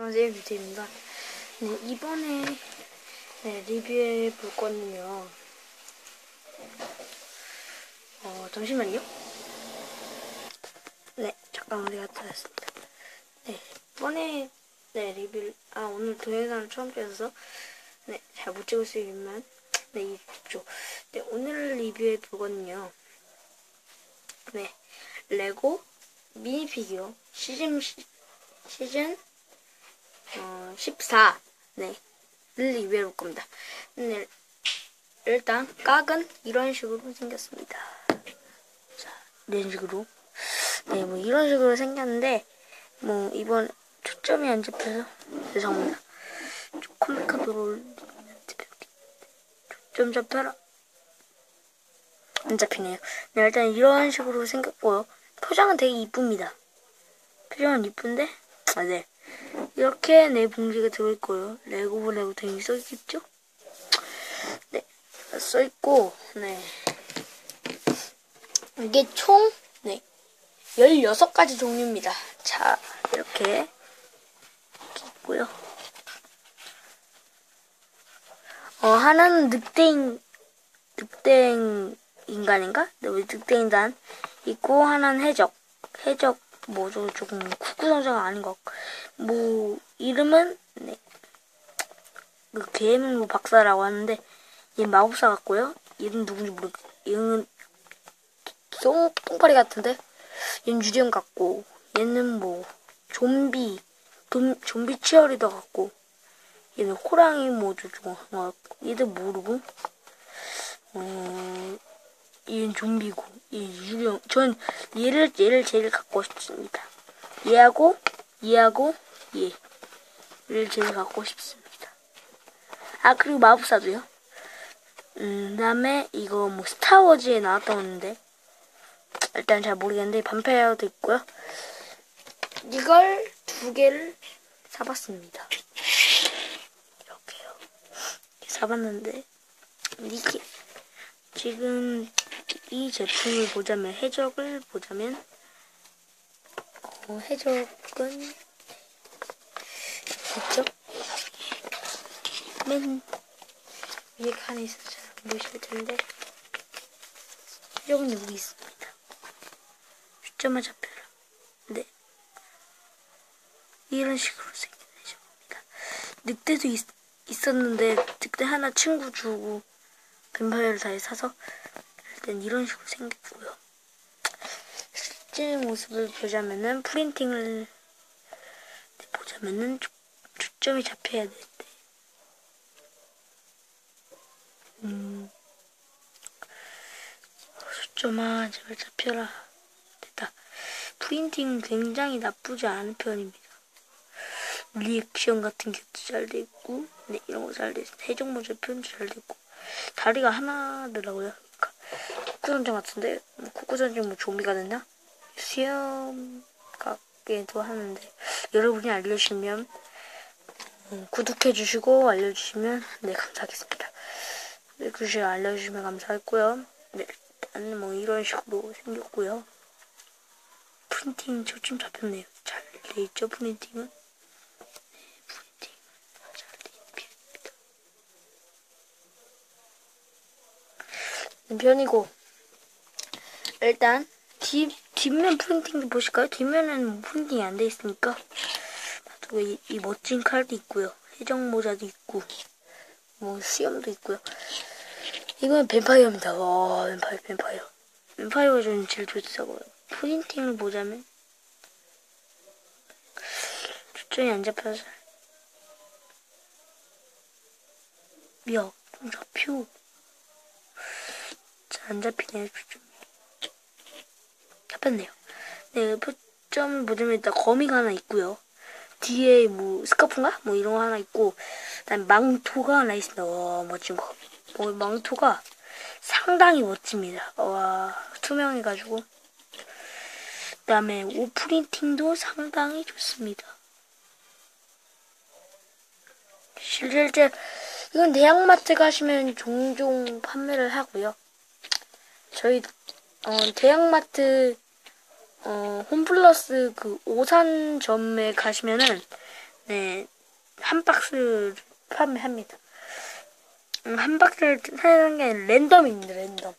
안녕하세요 유태입니다. 네 이번에 네, 리뷰해 볼 거는요. 어 잠시만요. 네 잠깐만 내가 찾았습니다. 네 이번에 네 리뷰 아 오늘 동영상을 처음 찍어서 네잘 못 찍을 수 있지만 네 이쪽 네 오늘 리뷰해 볼 거는요. 네 레고 미니 피규어 시즌 시, 시즌 어, 14, 네, 를 리뷰해 볼 겁니다. 네, 일단, 깍은 이런 식으로 생겼습니다. 자, 이런 식으로. 네, 뭐, 이런 식으로 생겼는데, 뭐, 이번 초점이 안 잡혀서, 죄송합니다. 카드로 초점 잡혀라. 안 잡히네요. 네, 일단 이런 식으로 생겼고요. 표정은 되게 이쁩니다. 표정은 이쁜데, 아, 네. 이렇게 네 봉지가 들어있고요. 레고 레고 등이 써있겠죠? 네, 써있고, 네. 이게 총, 네. 16가지 종류입니다. 자, 이렇게 있고요. 어, 하나는 늑대인, 늑대인 인간인가? 네, 늑대인단 있고, 하나는 해적. 해적, 뭐, 저, 조금 구구성자가 아닌 것 같고. 뭐 이름은 네. 그 괴물 박사라고 하는데 얘 마법사 같고요. 이름 누군지 모르. 얘는 똥 똥파리 같은데 얘는 유령 같고 얘는 뭐 좀비 좀, 좀비 치어리더 같고 얘는 호랑이 뭐죠 좀 같고 얘도 모르고 어 얘는 좀비고 얘 유령 전 얘를 얘를 제일 갖고 싶습니다. 얘하고 얘하고 예. 를 제일 갖고 싶습니다. 아, 그리고 마법사도요. 음, 다음에 이거 뭐 스타워즈에 나왔다는데 일단 잘 모르겠는데 반페어도 있고요. 이걸 두 개를 사봤습니다. 이렇게요. 사봤는데 이게 지금 이 제품을 보자면 해적을 보자면 어, 해적은 있죠? 맨 위에 칸에 있어서 잘 보실 텐데 여기 여기 있습니다. 숫자만 잡혀라. 네. 이런 식으로 생긴 해적입니다. 늑대도 있, 있었는데 늑대 하나 친구 주고 뱀파이어를 다시 사서 일단 이런 식으로 생겼고요. 실제 모습을 보자면은 프린팅을 보자면은 초점이 잡혀야 되는데. 음. 초점아, 제발 잡혀라. 됐다. 프린팅 굉장히 나쁘지 않은 편입니다. 리액션 같은 것도 잘 됐고, 네, 이런 거잘 됐어. 해적 모자 표현도 잘 됐고, 다리가 하나더라고요. 그러니까 쿠쿠전쟁 같은데, 뭐 쿠쿠전쟁 뭐 좀비가 됐나? 수염 같기도 하는데, 여러분이 알려주시면 음, 구독해주시고 알려주시면 네 감사하겠습니다. 네, 글씨 알려주시면 감사했고요. 네, 일단 뭐 이런 식으로 생겼고요. 프린팅 초점 잡혔네요. 잘 프린팅은? 네, 프린팅은 잘돼 편입니다. 편이고 일단 뒷, 뒷면 프린팅도 보실까요? 뒷면은 뭐 프린팅이 안 돼 있으니까 이, 이 멋진 칼도 있고요. 해적 모자도 있고, 뭐 수염도 있고요. 이건 뱀파이어입니다. 와, 뱀파이어, 뱀파이어. 뱀파이어가 좀 제일 좋다고요. 프린팅을 보자면 초점이 안 잡혀서 야, 좀 잡혀. 안 잡히네요, 초점이. 잡혔네요. 네, 표점을 보자면 일단 거미가 하나 있고요. 뒤에 뭐 스카프인가? 뭐 이런 거 하나 있고 그다음에 망토가 하나 있습니다. 와 멋진 거. 어, 망토가 상당히 멋집니다. 와 투명해가지고 그다음에 오프린팅도 상당히 좋습니다. 실제 이건 대형마트 가시면 종종 판매를 하고요. 저희 어, 대형마트 어, 홈플러스 그 오산점에 가시면은 네, 한 박스를 판매합니다. 음, 한 박스를 사는 게 랜덤입니다, 랜덤.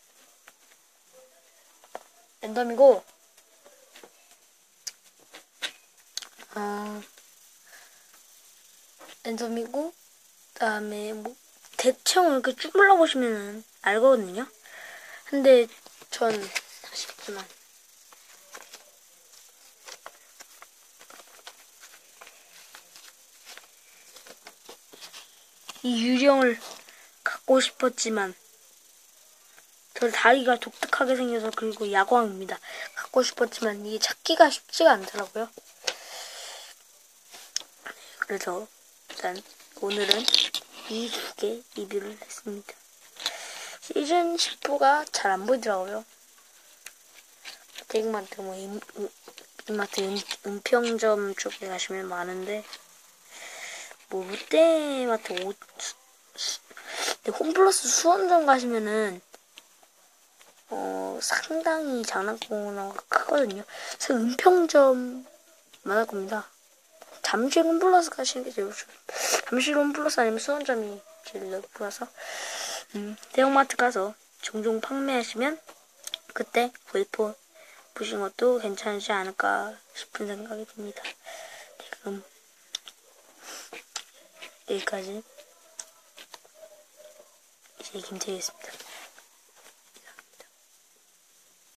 랜덤이고, 어, 랜덤이고, 그 다음에 뭐, 대충 이렇게 쭉 눌러보시면은 알거든요. 근데 전 아쉽지만, 이 유령을 갖고 싶었지만 저 다리가 독특하게 생겨서 그리고 야광입니다. 갖고 싶었지만 이게 찾기가 쉽지가 않더라고요. 그래서 일단 오늘은 이 두 개 리뷰를 했습니다. 시즌 10부가 잘 안 보이더라고요. 대금마트 뭐 임, 임, 이마트 은, 은평점 쪽에 가시면 많은데 뭐 수, 수, 근데 홈플러스 수원점 가시면은 어 상당히 장난꾸러기가 크거든요. 그래서 은평점 만할 겁니다. 잠실 홈플러스 가시는 게 제일 좋아요. 잠실 홈플러스 아니면 수원점이 제일 넓어서 음, 대형마트 가서 종종 판매하시면 그때 구입해 보신 것도 괜찮지 않을까 싶은 생각이 듭니다. 지금 여기까지 이제 김태희였습니다.